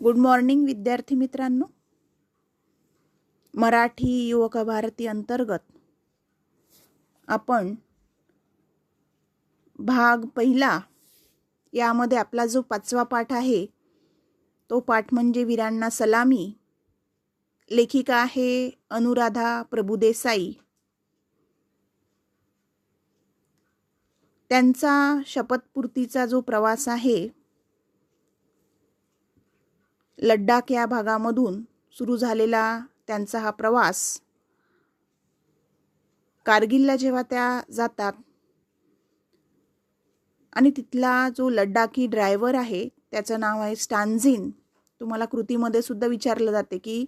Good morning विद्यार्थी मित्रांनो. मराठी युवक भारती अंतर्गत आपण भाग पहिला यामध्ये आपला जो पाचवा पाठ आहे तो पाठ म्हणजे वीरांना सलामी. लेखिका आहे अनुराधा प्रभुदेसाई. त्यांचा शपथपूर्तीचा जो प्रवास आहे लड्डाख या भागामधून सुरू झालेला त्यांचा हा प्रवास कारगिलला जेव्हा त्या जातात आणि तिथला जो लड्डाखी ड्रायव्हर आहे त्याचं नाव आहे स्टान्झिन. तुम्हाला कृतीमध्ये सुद्धा विचारलं जाते की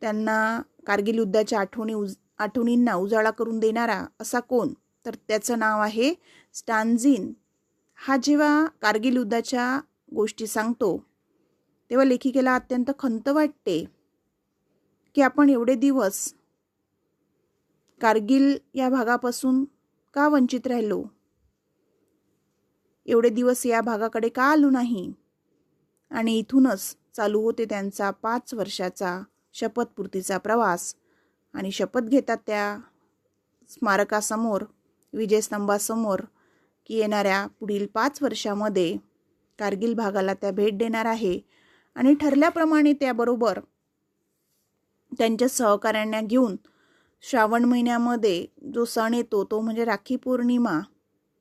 त्यांना कारगिल युद्धाच्या आठवणी उज आठवणींना उजाळा करून देणारा असा कोण? तर त्याचं नाव आहे स्टान्झिन. हा जेव्हा कारगिल युद्धाच्या गोष्टी सांगतो तेव्हा लेखिकेला अत्यंत खंत वाटते की आपण एवढे दिवस कारगिल या भागापासून का वंचित राहिलो? एवढे दिवस या भागाकडे का आलो नाही? आणि इथूनच चालू होते त्यांचा पाच वर्षाचा शपथपूर्तीचा प्रवास. आणि शपथ घेतात त्या स्मारकासमोर विजयस्तंभासमोर की येणाऱ्या पुढील पाच वर्षामध्ये कारगिल भागाला त्या भेट देणार आहे आणि ठरल्याप्रमाणे त्याबरोबर त्यांच्या सहकाऱ्यांना घेऊन श्रावण महिन्यामध्ये जो सण येतो तो म्हणजे राखी पौर्णिमा.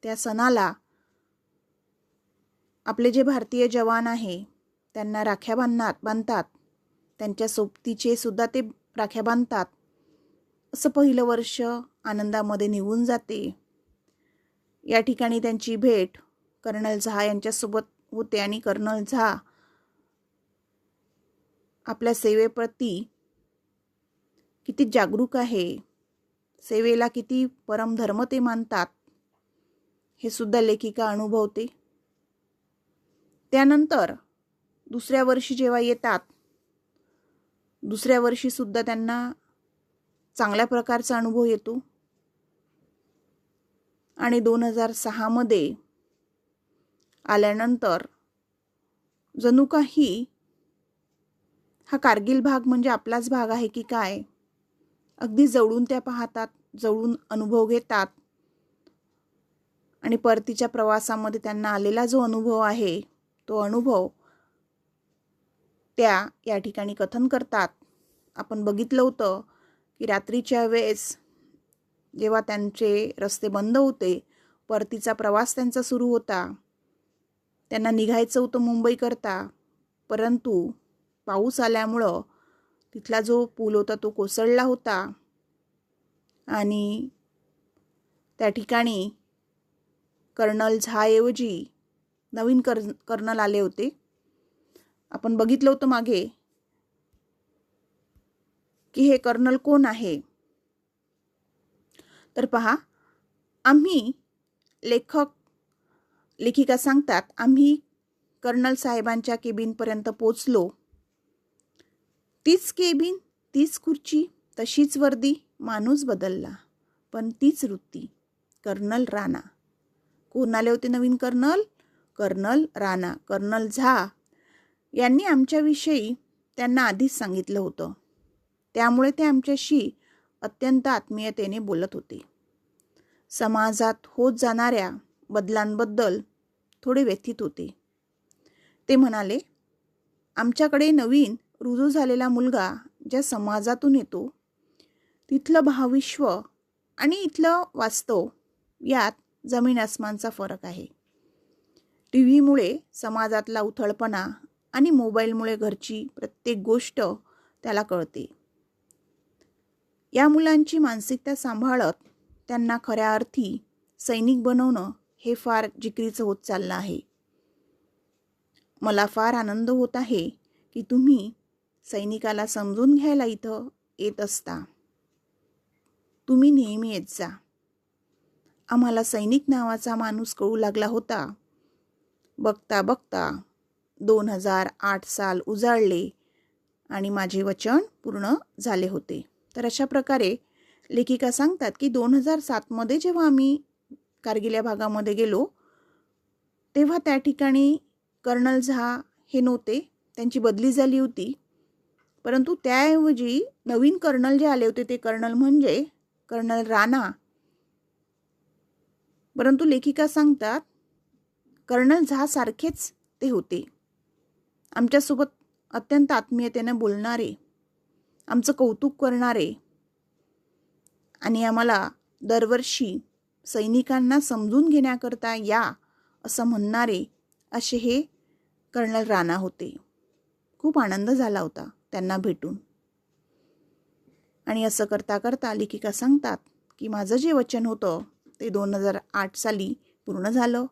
त्या सणाला आपले जे भारतीय जवान आहे त्यांना राख्या बांधणार बांधतात. त्यांच्या सोबतीचे सुद्धा ते राख्या बांधतात. असं पहिलं वर्ष आनंदामध्ये निघून जाते. या ठिकाणी त्यांची भेट कर्नल झा यांच्यासोबत होते आणि कर्नल झा आपल्या सेवेप्रती किती जागरूक आहे सेवेला किती परमधर्म ते मानतात हे सुद्धा लेखिका अनुभवते. त्यानंतर दुसऱ्या वर्षी जेव्हा येतात दुसऱ्या वर्षी सुद्धा त्यांना चांगल्या प्रकारचा अनुभव येतो. आणि दोन हजार सहामध्ये आल्यानंतर जणू काही हा कारगिल भाग म्हणजे आपलाच भाग आहे की काय? अगदी जवळून त्या पाहतात जवळून अनुभव घेतात. आणि परतीच्या प्रवासामध्ये त्यांना आलेला जो अनुभव आहे तो अनुभव त्या या ठिकाणी कथन करतात. आपण बघितलं होतं की रात्रीच्या वेळेस जेव्हा त्यांचे रस्ते बंद होते परतीचा प्रवास त्यांचा सुरू होता. त्यांना निघायचं होतं मुंबईकरता परंतु पाऊस आल्यामुळं तिथला जो पूल होता तो कोसळला होता. आणि त्या ठिकाणी कर्नल झाऐवजी नवीन कर कर्नल आले होते. आपण बघितलं होतं मागे की हे कर्नल कोण आहे? तर पहा आम्ही लेखक लेखिका सांगतात आम्ही कर्नल साहेबांच्या केबिनपर्यंत पोचलो. तीच केबिन तीच खुर्ची तशीच वर्दी माणूस बदलला. पण तीच वृत्ती कर्नल राणा. कोण आले होते नवीन colonel? Colonel Rana colonel Jha. यांनी आमच्याविषयी त्यांना आधीच सांगितलं होतं. त्यामुळे ते आमच्याशी अत्यंत आत्मीयतेने बोलत होते. समाजात होत जाणाऱ्या बदलांबद्दल थोडे व्यथित होते. ते म्हणाले आमच्याकडे नवीन रुजू झालेला मुलगा ज्या समाजातून येतो तिथलं भाविश्व आणि इथलं वास्तव यात जमीन आसमानचा फरक आहे. टी व्हीमुळे समाजातला उथळपणा आणि मोबाईलमुळे घरची प्रत्येक गोष्ट त्याला कळते. या मुलांची मानसिकता सांभाळत त्यांना खऱ्या अर्थी सैनिक बनवणं हे फार जिकरीचं होत चाललं आहे. मला फार आनंद होत आहे की तुम्ही सैनिकाला समजून घ्यायला इथं येत असता. तुम्ही नेहमी येत जा. आम्हाला सैनिक नावाचा माणूस कळू लागला होता. बघता बघता दोन हजार आठ साल उजाळले आणि माझे वचन पूर्ण झाले होते. तर अशा प्रकारे लेखिका सांगतात की दोन हजार सातमध्ये जेव्हा आम्ही कारगिल या भागामध्ये गेलो तेव्हा त्या ठिकाणी कर्नल झा हे नव्हते. त्यांची बदली झाली होती. परंतु त्याऐवजी नवीन कर्नल जे आले होते ते कर्नल म्हणजे कर्नल राणा. परंतु लेखिका सांगतात कर्नल झासारखेच ते होते. आमच्यासोबत अत्यंत आत्मीयतेने बोलणारे आमचं कौतुक करणारे आणि आम्हाला दरवर्षी सैनिकांना समजून घेण्याकरता या असं म्हणणारे असे हे कर्नल राणा होते. खूप आनंद झाला होता. त्यांना भेटून. आणि असं करता करता लेखिका सांगतात की माझं जे वचन होतं ते दोन हजार आठ साली पूर्ण झालं.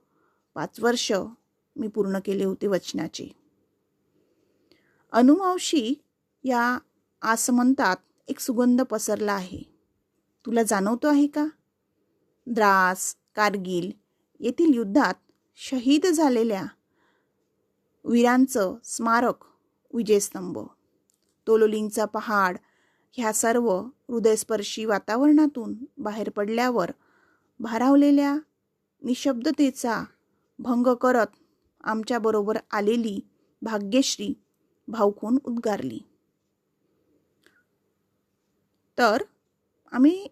पाच वर्ष मी पूर्ण केले होते वचनाचे. अनुमावशी या आसमंतात एक सुगंध पसरला आहे. तुला जाणवतो आहे का? द्रास कारगिल येथील युद्धात शहीद झालेल्या वीरांचं स्मारक विजयस्तंभ. तोलोलिंगचा पहाड ह्या सर्व हृदयस्पर्शी वातावरणातून बाहेर पडल्यावर भारावलेल्या निशब्दतेचा भंग करत आमच्याबरोबर आलेली भाग्यश्री भावकून उद्गारली. तर आम्ही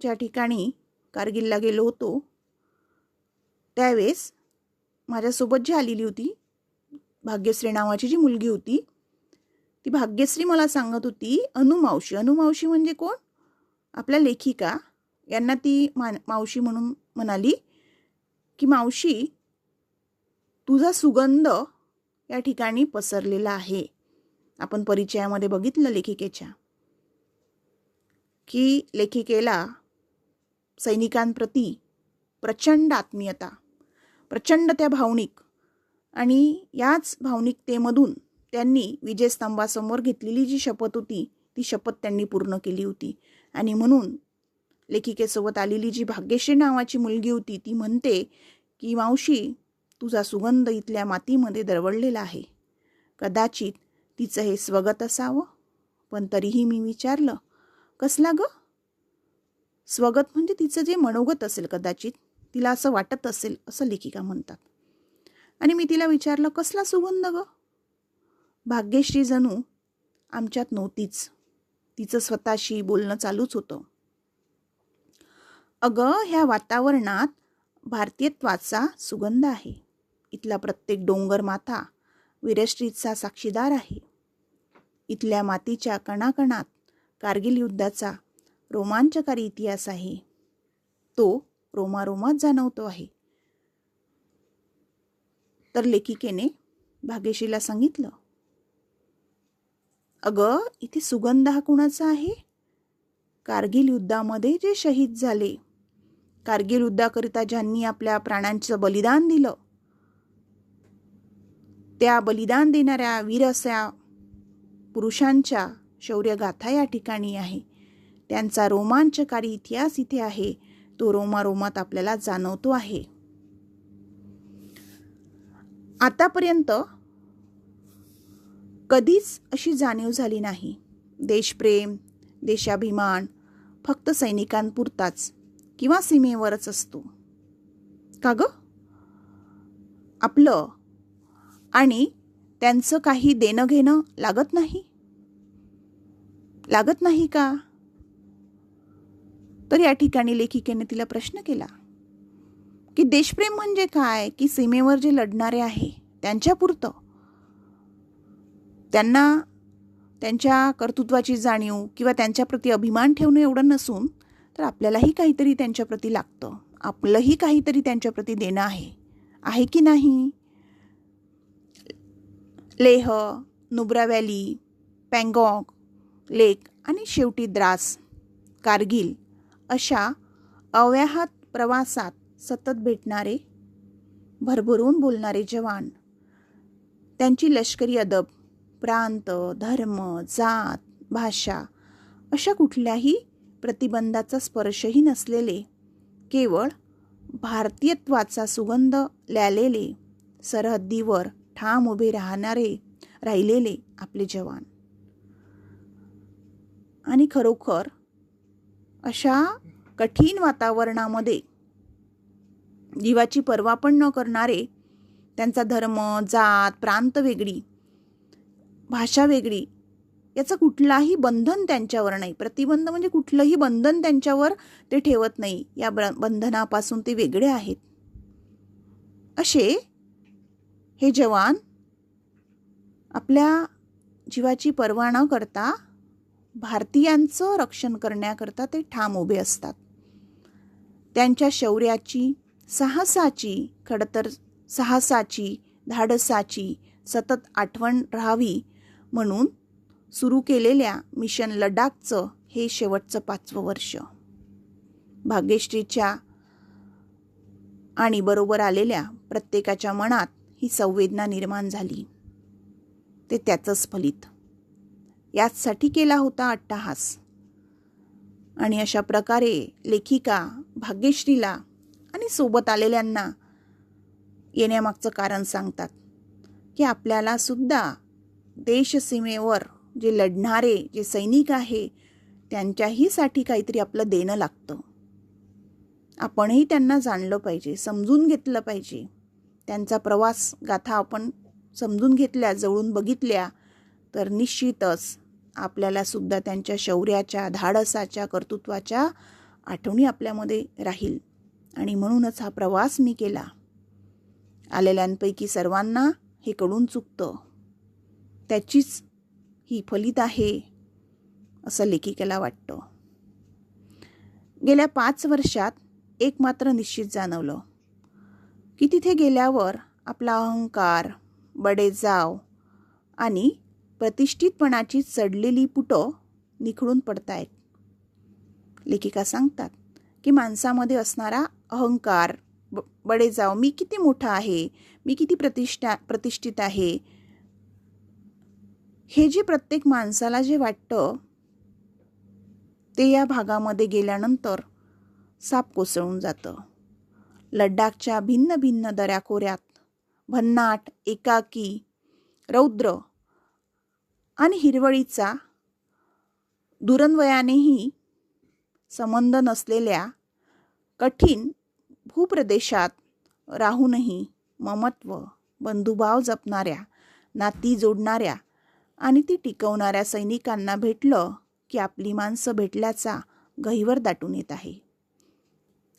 ज्या ठिकाणी कारगिलला गेलो होतो त्यावेळेस माझ्यासोबत जी आलेली होती भाग्यश्री नावाची जी मुलगी होती ती भाग्यश्री मला सांगत होती अनुमावशी अनुमावशी म्हणजे कोण? आपल्या लेखिका. यांना ती मान मावशी म्हणून म्हणाली की मावशी तुझा सुगंध या ठिकाणी पसरलेला आहे. आपण परिचयामध्ये बघितलं लेखिकेच्या की लेखिकेला सैनिकांप्रती प्रचंड आत्मीयता प्रचंड त्या भावनिक आणि याच भावनिकतेमधून त्यांनी विजयस्तंभासमोर घेतलेली जी शपथ होती ती शपथ त्यांनी पूर्ण केली होती. आणि म्हणून लेखिकेसोबत आलेली जी भाग्यश्री नावाची मुलगी होती ती म्हणते की मावशी तुझा सुगंध इथल्या मातीमध्ये दरवळलेला आहे. कदाचित तिचं हे स्वगत असावं पण तरीही मी विचारलं कसला ग? स्वगत म्हणजे तिचं जे मनोगत असेल कदाचित तिला असं वाटत असेल असं लेखिका म्हणतात. आणि मी तिला विचारलं कसला सुगंध ग? भाग्यश्री जणू आमच्यात नव्हतीच. तिचं स्वतःशी बोलणं चालूच होतं. अगं ह्या वातावरणात भारतीयत्वाचा सुगंध आहे. इथला प्रत्येक डोंगर माथा वीरश्रीचा साक्षीदार आहे. इथल्या मातीच्या कणाकणात कारगिल युद्धाचा रोमांचकारी इतिहास आहे. तो रोमारोमात जाणवतो आहे. तर लेखिकेने भाग्यश्रीला सांगितलं अगं इथे सुगंध हा कुणाचा आहे? कारगिल युद्धामध्ये जे शहीद झाले. कारगिल युद्धाकरिता ज्यांनी आपल्या प्राणांचं बलिदान दिलं. त्या बलिदान देणाऱ्या वीर अशा पुरुषांच्या शौर्यगाथा या ठिकाणी आहे. त्यांचा रोमांचकारी इतिहास इथे आहे. तो रोमारोमात आपल्याला जाणवतो आहे. आतापर्यंत कधीच अशी जाणीव झाली नाही. देशप्रेम देशाभिमान फक्त सैनिकांपुरताच किंवा सीमेवरच असतो. का ग? आपलं आणि त्यांचं काही देणं घेणं लागत नाही? लागत नाही का? तर या ठिकाणी लेखिकेने तिला प्रश्न केला की देशप्रेम म्हणजे काय? की सीमेवर जे लढणारे आहे त्यांच्यापुरतं? त्यांना त्यांच्या कर्तृत्वाची जाणीव किंवा त्यांच्याप्रती अभिमान ठेवणं एवढं नसून तर आपल्यालाही काहीतरी त्यांच्याप्रती लागतं. आपलंही काहीतरी त्यांच्याप्रती देणं आहे. आहे की नाही? लेह नुब्रा व्हॅली पँगॉक लेक आणि शेवटी द्रास कारगिल अशा अव्याहत प्रवासात सतत भेटणारे भरभरून बोलणारे जवान. त्यांची लष्करी अदब प्रांत धर्म जात भाषा अशा कुठल्याही प्रतिबंधाचा स्पर्शही नसलेले. केवळ भारतीयत्वाचा सुगंध ल्यालेले सरहद्दीवर ठाम उभे राहणारे राहिलेले आपले जवान. आणि खरोखर अशा कठीण वातावरणामध्ये जीवाची पर्वा पण न करणारे त्यांचा धर्म जात प्रांत वेगळी भाषा वेगळी. याचं कुठलाही बंधन त्यांच्यावर नाही. प्रतिबंध म्हणजे कुठलंही बंधन त्यांच्यावर ते ठेवत नाही. या बंधनापासून ते वेगळे आहेत. असे हे जवान आपल्या जीवाची पर्वा न करता भारतीयांचं रक्षण करण्याकरता ते ठाम उभे असतात. त्यांच्या शौर्याची साहसाची खडतर साहसाची धाडसाची सतत आठवण राहावी म्हणून सुरू केलेल्या मिशन लडाखचं हे शेवटचं पाचवं वर्ष. भाग्यश्रीच्या आणि बरोबर आलेल्या प्रत्येकाच्या मनात ही संवेदना निर्माण झाली. ते त्याचंच फलित. याचसाठी केला होता अट्टाहास. आणि अशा प्रकारे लेखिका भाग्यश्रीला आणि सोबत आलेल्यांना येण्यामागचं कारण सांगतात की आपल्याला सुद्धा देशसीमेवर जे लढणारे जे सैनिक आहे त्यांच्याहीसाठी काहीतरी आपलं देणं लागतं. आपणही त्यांना जाणलं पाहिजे समजून घेतलं पाहिजे. त्यांचा प्रवास गाथा आपण समजून घेतल्या जवळून बघितल्या तर निश्चितच आपल्याला सुद्धा त्यांच्या शौर्याच्या धाडसाच्या कर्तृत्वाच्या आठवणी आपल्यामध्ये राहील. आणि म्हणूनच हा प्रवास मी केला. आलेल्यांपैकी सर्वांना हे कडून चुकतं. त्याचीच ही फलित आहे असं लेखिकेला वाटतं. गेल्या पाच वर्षात एक मात्र निश्चित जाणवलं की तिथे गेल्यावर आपला अहंकार बडेजाव आणि प्रतिष्ठितपणाची चढलेली पुटं निखळून पडतायत. लेखिका सांगतात की माणसामध्ये असणारा अहंकार ब बडेजाव मी किती मोठा आहे मी किती प्रतिष्ठा प्रतिष्ठित आहे हे जे प्रत्येक माणसाला जे वाटतं ते या भागामध्ये गेल्यानंतर साप कोसळून जातं. लडाखच्या भिन्न भिन्न दऱ्याखोऱ्यात भन्नाट एकाकी रौद्र आणि हिरवळीचा दुरन्वयानेही संबंध नसलेल्या कठीण भूप्रदेशात राहूनही ममत्व बंधुभाव जपणाऱ्या नाती जोडणाऱ्या आणि ती टिकवणाऱ्या सैनिकांना भेटलं की आपली माणसं भेटल्याचा गहिवर दाटून येत आहे.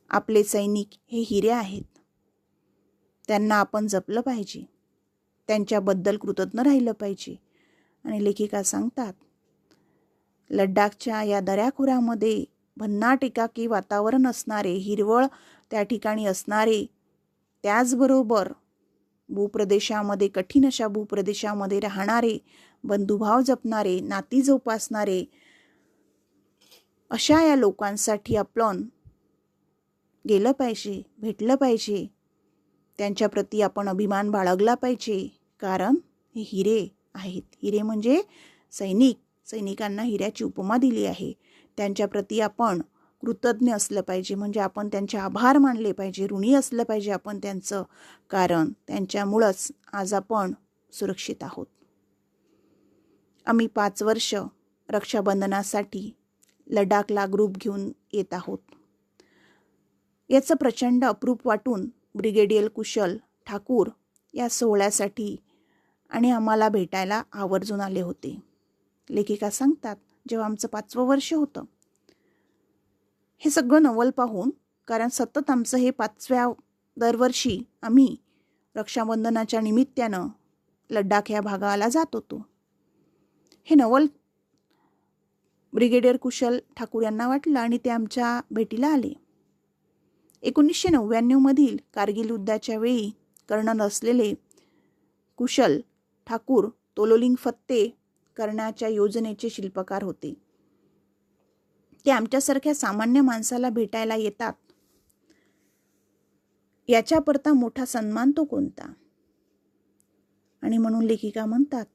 आपले सैनिक हे हिरे आहेत. त्यांना आपण जपलं पाहिजे. त्यांच्याबद्दल कृतज्ञ राहिलं पाहिजे. आणि लेखिका सांगतात लडाखच्या या दऱ्याखोऱ्यामध्ये भन्नाट एकाकी वातावरण असणारे हिरवळ त्या ठिकाणी असणारे त्याचबरोबर भूप्रदेशामध्ये कठीण अशा भूप्रदेशामध्ये राहणारे बंधुभाव जपणारे नाती जोपासणारे अशा या लोकांसाठी आपण गेलं पाहिजे भेटलं पाहिजे. त्यांच्याप्रती आपण अभिमान बाळगला पाहिजे. कारण हे हिरे आहेत. हिरे म्हणजे सैनिक. सैनिकांना हिऱ्याची उपमा दिली आहे. त्यांच्याप्रती आपण कृतज्ञ असलं पाहिजे. म्हणजे आपण त्यांचे आभार मानले पाहिजे. ऋणी असलं पाहिजे आपण त्यांचं. कारण त्यांच्यामुळंच आज आपण सुरक्षित आहोत. आम्ही पाच वर्ष रक्षाबंधनासाठी लडाखला ग्रुप घेऊन येत आहोत. याचं प्रचंड अप्रूप वाटून ब्रिगेडियल कुशल ठाकूर या सोहळ्यासाठी आणि आम्हाला भेटायला आवर्जून आले होते. लेखिका सांगतात जेव्हा आमचं पाचवं वर्ष होतं. हे सगळं नवल पाहून कारण सतत आमचं हे पाचव्या दरवर्षी आम्ही रक्षाबंधनाच्या निमित्तानं लडाख या भागाला जात होतो. हे नवल ब्रिगेडियर कुशल ठाकूर यांना वाटलं आणि ते आमच्या भेटीला आले. एकोणीसशे नव्याण्णवमधील कारगिल युद्धाच्या वेळी कर्णन असलेले कुशल ठाकूर तोलोलिंग फत्ते करण्याच्या योजनेचे शिल्पकार होते. ते आमच्यासारख्या सामान्य माणसाला भेटायला येतात. याच्यापरता मोठा सन्मान तो कोणता? आणि म्हणून लेखिका म्हणतात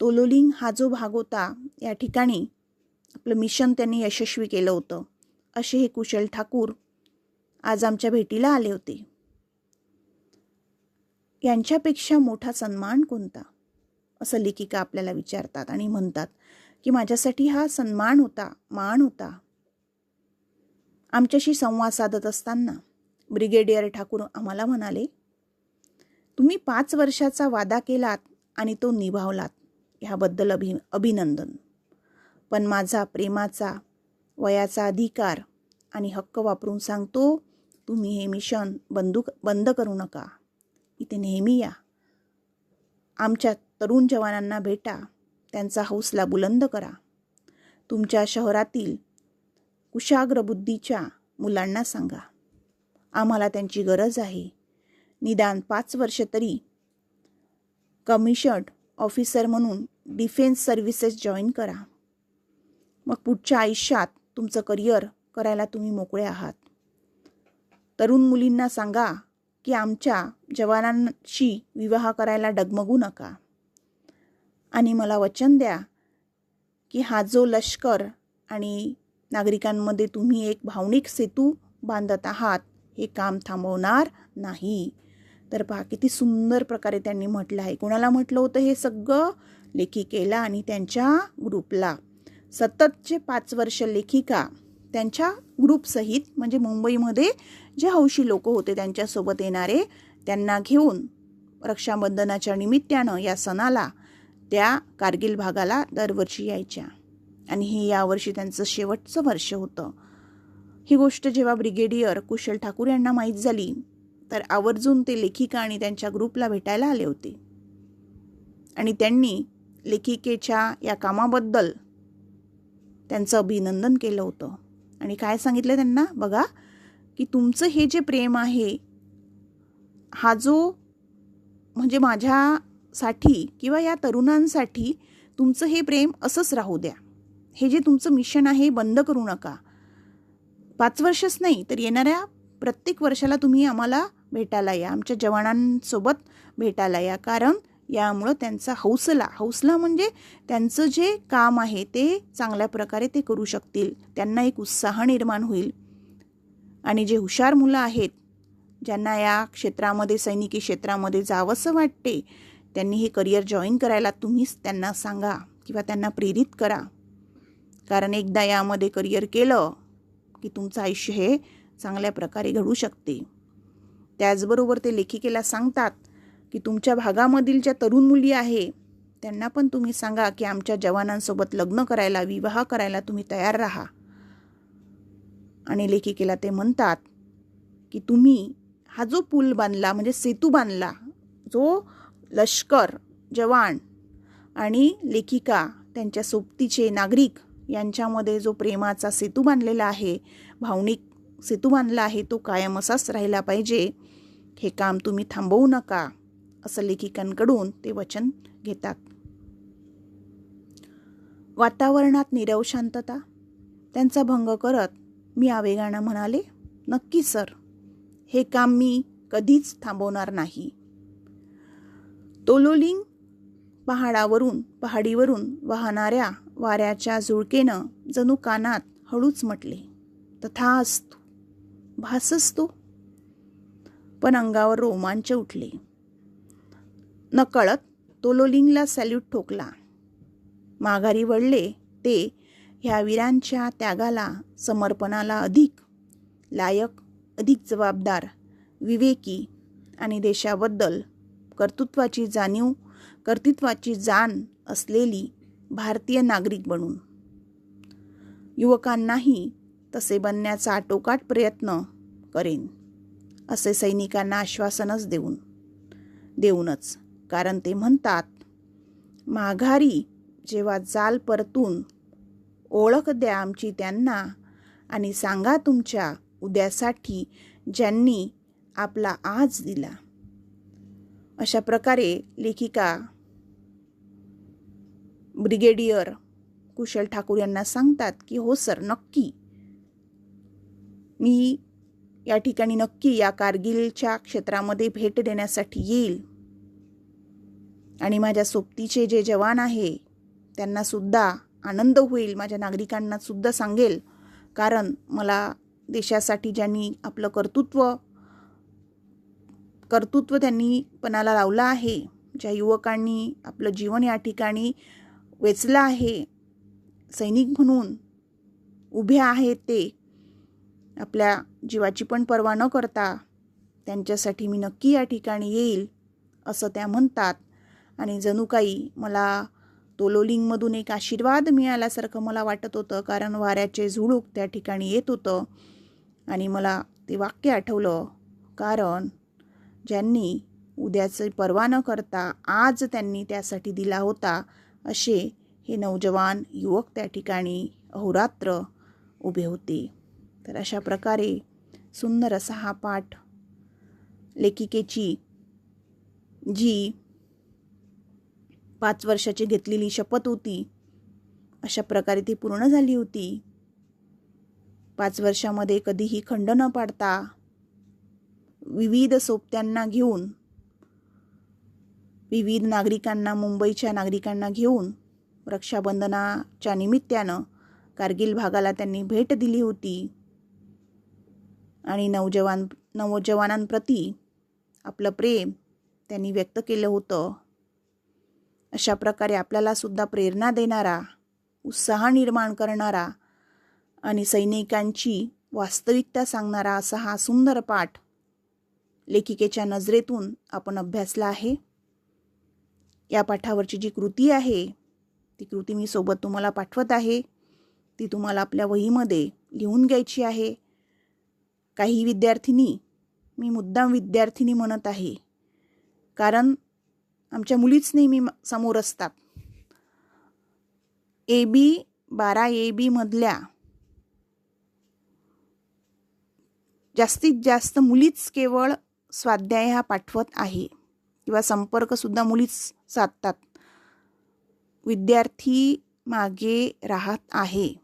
तोलोलिंग हा जो भाग होता या ठिकाणी आपलं मिशन त्यांनी यशस्वी केलं होतं. असे हे कुशल ठाकूर आज आमच्या भेटीला आले होते. यांच्यापेक्षा मोठा सन्मान कोणता? असं लेखिका आपल्याला विचारतात आणि म्हणतात की माझ्यासाठी हा सन्मान होता मान होता. आमच्याशी संवाद साधत असताना ब्रिगेडियर ठाकूर आम्हाला म्हणाले तुम्ही पाच वर्षाचा वादा केलात आणि तो निभावलात. ह्याबद्दल अभि अभिनंदन. पण माझा प्रेमाचा वयाचा अधिकार आणि हक्क वापरून सांगतो तुम्ही हे मिशन बंदू बंद करू नका. इथे नेहमी या. आमच्या तरुण जवानांना भेटा. त्यांचा हौसला बुलंद करा. तुमच्या शहरातील कुशाग्र बुद्धीच्या मुलांना सांगा. आम्हाला त्यांची गरज आहे. निदान पाच वर्ष तरी कमिशड ऑफिसर म्हणून डिफेन्स सर्व्हिसेस जॉईन करा. मग पुढच्या आयुष्यात तुमचं करिअर करायला तुम्ही मोकळे आहात. तरुण मुलींना सांगा की आमच्या जवानांशी विवाह करायला डगमगू नका. आणि मला वचन द्या की हा जो लष्कर आणि नागरिकांमध्ये तुम्ही एक भावनिक सेतू बांधत आहात हे काम थांबवणार नाही. तर पहा किती सुंदर प्रकारे त्यांनी म्हटलं आहे. कोणाला म्हटलं होतं हे सगळं? लेखिकेला आणि त्यांच्या ग्रुपला. सततचे पाच वर्ष लेखिका त्यांच्या ग्रुपसहित म्हणजे मुंबईमध्ये जे हौशी लोक होते त्यांच्यासोबत येणारे त्यांना घेऊन रक्षाबंधनाच्या निमित्तानं या सणाला त्या कारगिल भागाला दरवर्षी यायच्या. आणि हे यावर्षी त्यांचं शेवटचं वर्ष होतं. ही गोष्ट जेव्हा ब्रिगेडियर कुशल ठाकूर यांना माहीत झाली तर आवर्जून ते लेखिका आणि त्यांच्या ग्रुपला भेटायला आले होते. आणि त्यांनी लेखिकेच्या या कामाबद्दल त्यांचं अभिनंदन केलं होतं. आणि काय सांगितलं त्यांना? बघा की तुमचं हे जे प्रेम आहे हा जो म्हणजे माझ्यासाठी किंवा या तरुणांसाठी तुमचं हे प्रेम असंच राहू द्या. हे जे तुमचं मिशन आहे बंद करू नका. पाच वर्षच नाही तर येणाऱ्या प्रत्येक वर्षाला तुम्ही आम्हाला भेटायला या. आमच्या जवानांसोबत भेटायला या. कारण यामुळं त्यांचा हौसला हौसला म्हणजे त्यांचं जे काम आहे ते चांगल्या प्रकारे ते करू शकतील. त्यांना एक उत्साह निर्माण होईल. आणि जे हुशार मुलं आहेत ज्यांना या क्षेत्रामध्ये सैनिकी क्षेत्रामध्ये जावंसं वाटते त्यांनी हे करिअर जॉईन करायला तुम्हीच त्यांना सांगा किंवा त्यांना प्रेरित करा. कारण एकदा यामध्ये करिअर केलं की तुमचं आयुष्य हे चांगल्या प्रकारे घडू शकते. त्याचबरोबर ते लेखिकेला सांगतात की तुमच्या भागामधील ज्या तरुण मुली आहे त्यांना पण तुम्ही सांगा की आमच्या जवानांसोबत लग्न करायला विवाह करायला तुम्ही तयार राहा. आणि लेखिकेला ते म्हणतात की तुम्ही हा जो पूल बांधला म्हणजे सेतू बांधला जो लष्कर जवान आणि लेखिका त्यांच्या सोबतीचे नागरिक यांच्यामध्ये जो प्रेमाचा सेतू बांधलेला आहे भावनिक सेतू बांधला आहे तो कायम असाच राहिला पाहिजे. हे काम तुम्ही थांबवू नका असं लेखिकांकडून ते वचन घेतात. वातावरणात निरव शांतता त्यांचा भंग करत मी आवेगानं म्हणाले नक्की सर. हे काम मी कधीच थांबवणार नाही. तोलोलिंग पहाडावरून पहाडीवरून वाहणाऱ्या वाऱ्याच्या झुळकेनं जणू कानात हळूच म्हटले तथा असतो भासच तो पण अंगावर रोमांच उठले. नकळत तोलोलिंगला सॅल्यूट ठोकला. माघारी वळले ते ह्या वीरांच्या त्यागाला समर्पणाला अधिक लायक अधिक जबाबदार विवेकी आणि देशाबद्दल कर्तृत्वाची जाणीव कर्तृत्वाची जाण असलेली भारतीय नागरिक बनून. युवकांनाही तसे बनण्याचा आटोकाट प्रयत्न करेन असे सैनिकांना आश्वासनच देऊन देऊनच. कारण ते म्हणतात माघारी जेव्हा जाल परतून ओळख द्या आमची त्यांना आणि सांगा तुमच्या उद्यासाठी ज्यांनी आपला आज दिला. अशा प्रकारे लेखिका ब्रिगेडियर कुशल ठाकूर यांना सांगतात की हो सर नक्की मी या ठिकाणी नक्की या कारगिलच्या क्षेत्रामध्ये भेट देण्यासाठी येईल. आणि माझ्या सोबतीचे जे जवान आहे त्यांनासुद्धा आनंद होईल माझ्या नागरिकांनासुद्धा सांगेल. कारण मला देशासाठी ज्यांनी आपलं कर्तृत्व कर्तृत्व त्यांनी पणाला लावलं आहे ज्या युवकांनी आपलं जीवन या ठिकाणी वेचलं आहे सैनिक म्हणून उभे आहेत ते आपल्या जीवाची पण पर्वा न करता त्यांच्यासाठी मी नक्की या ठिकाणी येईल असं त्या म्हणतात. आणि जणू काही मला तोलोलिंगमधून एक आशीर्वाद मिळाल्यासारखं मला वाटत होतं कारण वाऱ्याचे झुळूक त्या ठिकाणी येत होतं. आणि मला ते वाक्य आठवलं कारण ज्यांनी उद्याचं पर्वा न करता आज त्यांनी त्यासाठी दिला होता असे हे नौजवान युवक त्या ठिकाणी अहोरात्र उभे होते. तर अशा प्रकारे सुंदर असा हा पाठ लेखिकेची जी पाच वर्षाची घेतलेली शपथ होती अशा प्रकारे ती पूर्ण झाली होती. पाच वर्षामध्ये कधीही खंड न पाडता विविध सोबत्यांना घेऊन विविध नागरिकांना मुंबईच्या नागरिकांना घेऊन रक्षाबंधनाच्या निमित्तानं कारगिल भागाला त्यांनी भेट दिली होती. आणि नौजवान नवजवानांप्रती आपलं प्रेम त्यांनी व्यक्त केलं होतं. अशा प्रकारे आपल्यालासुद्धा प्रेरणा देणारा उत्साह निर्माण करणारा आणि सैनिकांची वास्तविकता सांगणारा असा हा सुंदर पाठ लेखिकेच्या नजरेतून आपण अभ्यासला आहे. या पाठावरची जी कृती आहे ती कृती मी सोबत तुम्हाला पाठवत आहे. ती तुम्हाला आपल्या वहीमध्ये लिहून घ्यायची आहे. काही विद्यार्थिनी मी मुद्दाम विद्यार्थिनी म्हणत आहे. कारण आमच्या मुलीच नेहमी समोर असतात. ए बी बारा ए बीमधल्या जास्तीत जास्त मुलीच केवळ स्वाध्याय हा पाठवत आहे. किंवा संपर्कसुद्धा मुलीच साधतात. विद्यार्थी मागे राहत आहे.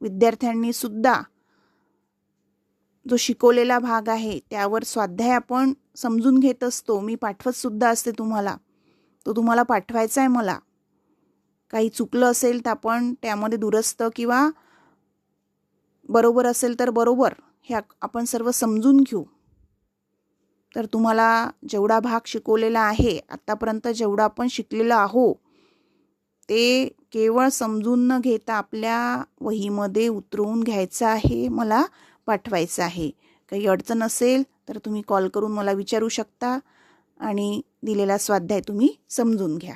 विद्यार्थ्यांनीसुद्धा जो शिकवलेला भाग आहे त्यावर स्वाध्याय आपण समजून घेत असतो. मी पाठवत सुद्धा असते तुम्हाला. तो तुम्हाला पाठवायचा आहे मला. काही चुकलं असेल तर आपण त्यामध्ये दुरस्त किंवा बरोबर असेल तर बरोबर हे आपण सर्व समजून घेऊ. तर तुम्हाला जेवढा भाग शिकवलेला आहे आत्तापर्यंत जेवढा आपण शिकलेलो आहो ते केवळ समजून न घेता आपल्या वहीमध्ये उतरवून घ्यायचं आहे. मला पाठवायचं आहे. काही अडचण असेल तर तुम्ही कॉल करून मला विचारू शकता आणि दिलेला स्वाध्याय तुम्ही समजून घ्या.